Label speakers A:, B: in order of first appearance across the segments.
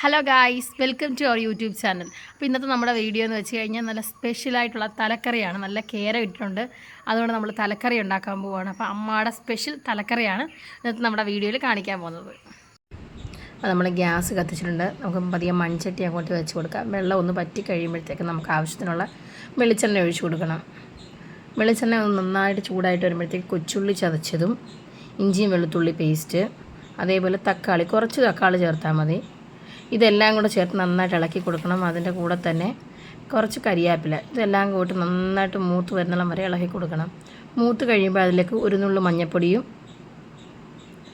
A: Hello guys welcome to our YouTube channel അപ്പോൾ ഇന്നത്തെ നമ്മുടെ വീഡിയോ എന്ന് വെച്ച് കഴിഞ്ഞാൽ നല്ല സ്പെഷ്യലായിട്ടുള്ള തലക്കറിയാണ്. നല്ല കേര ഇട്ടിട്ടുണ്ട്. അതുകൊണ്ട് നമ്മൾ തലക്കറി ഉണ്ടാക്കാൻ പോവുകയാണ് അപ്പോൾ അമ്മയുടെ സ്പെഷ്യൽ തലക്കറിയാണ് ഇന്നത്തെ നമ്മുടെ വീഡിയോയിൽ കാണിക്കാൻ പോകുന്നത്. അപ്പോൾ നമ്മൾ ഗ്യാസ് കത്തിച്ചിട്ടുണ്ട്. നമുക്ക് പതിയെ മൺചട്ടി അങ്ങോട്ട് വെച്ച് കൊടുക്കാം. വെള്ളം ഒന്ന് പറ്റി കഴിയുമ്പോഴത്തേക്ക് നമുക്ക് ആവശ്യത്തിനുള്ള വെളിച്ചെണ്ണ ഒഴിച്ചു കൊടുക്കണം. വെളിച്ചെണ്ണ ഒന്ന് നന്നായിട്ട് ചൂടായിട്ട് വരുമ്പോഴത്തേക്ക് കൊച്ചുള്ളി ചതച്ചതും ഇഞ്ചിയും വെളുത്തുള്ളി പേസ്റ്റ് അതേപോലെ തക്കാളി കുറച്ച് തക്കാളി ചേർത്താൽ മതി. ഇതെല്ലാം കൂടെ ചേർത്ത് നന്നായിട്ട് ഇളക്കി കൊടുക്കണം. അതിന്റെ കൂടെ തന്നെ കുറച്ച് കരിയാപ്പില ഇതെല്ലാം കൂട്ടി നന്നായിട്ട് മൂത്ത് വരുന്നിടം വരെ ഇളക്കി കൊടുക്കണം. മൂത്ത് കഴിയുമ്പോൾ അതിലേക്ക് ഒരു നുള്ളു മഞ്ഞൾപ്പൊടിയും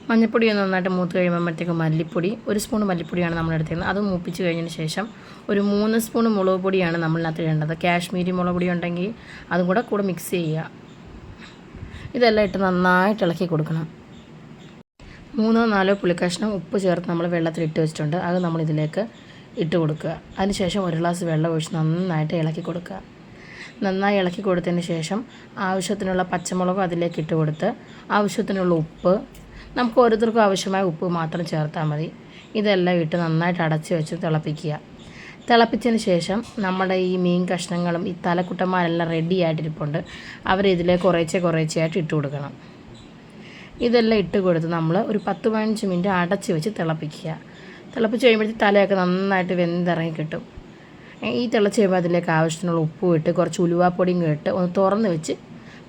A: മഞ്ഞൾപ്പൊടിയും നന്നായിട്ട് മൂത്ത് കഴിയുമ്പോഴത്തേക്ക് മല്ലിപ്പൊടി ഒരു സ്പൂൺ മല്ലിപ്പൊടിയാണ് നമ്മൾ എടുത്തിരുന്നത്. അത് മൂപ്പിച്ച് കഴിഞ്ഞതിന് ശേഷം ഒരു മൂന്ന് സ്പൂൺ മുളക് പൊടിയാണ് നമ്മളിനകത്ത് ഇടേണ്ടത്. കാശ്മീരി മുളക് പൊടി ഉണ്ടെങ്കിൽ അതും കൂടെ കൂടെ മിക്സ് ചെയ്യുക. ഇതെല്ലാം ഇട്ട് നന്നായിട്ട് ഇളക്കി കൊടുക്കണം. മൂന്നോ നാലോ പുളിക്കഷ്ണം ഉപ്പ് ചേർത്ത് നമ്മൾ വെള്ളത്തിൽ ഇട്ട് വെച്ചിട്ടുണ്ട്. അത് നമ്മൾ ഇതിലേക്ക് ഇട്ട് കൊടുക്കുക. അതിനുശേഷം ഒരു ഗ്ലാസ് വെള്ളം ഒഴിച്ച് നന്നായിട്ട് ഇളക്കി കൊടുക്കുക. നന്നായി ഇളക്കി കൊടുത്തതിന് ശേഷം ആവശ്യത്തിനുള്ള പച്ചമുളക് അതിലേക്ക് ഇട്ട് കൊടുത്ത് ആവശ്യത്തിനുള്ള ഉപ്പ് നമുക്ക് ഓരോരുത്തർക്കും ആവശ്യമായ ഉപ്പ് മാത്രം ചേർത്താൽ മതി. ഇതെല്ലാം ഇട്ട് നന്നായിട്ട് അടച്ച് വെച്ച് തിളപ്പിക്കുക. തിളപ്പിച്ചതിന് ശേഷം നമ്മുടെ ഈ മീൻ കഷ്ണങ്ങളും ഈ തലക്കുട്ടന്മാരെല്ലാം റെഡി ആയിട്ടിരിപ്പുണ്ട്. അവരിതിലേക്ക് കുറേശ്ശെ കുറേശ്ശെയായിട്ട് ഇട്ട് കൊടുക്കണം. ഇതെല്ലാം ഇട്ട് കൊടുത്ത് നമ്മൾ ഒരു പത്ത് പതിനഞ്ച് മിനിറ്റ് അടച്ച് വെച്ച് തിളപ്പിക്കുക. തിളപ്പിച്ച് കഴിയുമ്പോഴത്തേക്ക് തലയൊക്കെ നന്നായിട്ട് വെന്തിറങ്ങി കിട്ടും. ഈ തിളച്ച് കഴിയുമ്പോൾ അതിലേക്ക് ആവശ്യത്തിനുള്ള ഉപ്പും ഇട്ട് കുറച്ച് ഉലുവാപ്പൊടിയും ഇട്ട് ഒന്ന് തുറന്ന് വെച്ച്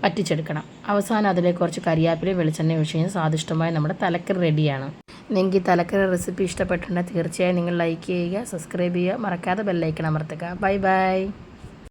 A: പറ്റിച്ചെടുക്കണം അവസാനം അതിലേക്ക് കുറച്ച് കരിയാപ്പിലയും വെളിച്ചെണ്ണയും ഒഴിച്ച് കഴിഞ്ഞാൽ സ്വാദിഷ്ടമായ നമ്മുടെ തലക്കറി റെഡിയാണ്. നിങ്ങൾക്ക് ഈ തലക്കറി റെസിപ്പി ഇഷ്ടപ്പെട്ടിട്ടുണ്ടെങ്കിൽ തീർച്ചയായും നിങ്ങൾ ലൈക്ക് ചെയ്യുക സബ്സ്ക്രൈബ് ചെയ്യുക. മറക്കാതെ ബെല്ലൈക്കൺ അമർത്തുക. Bye bye.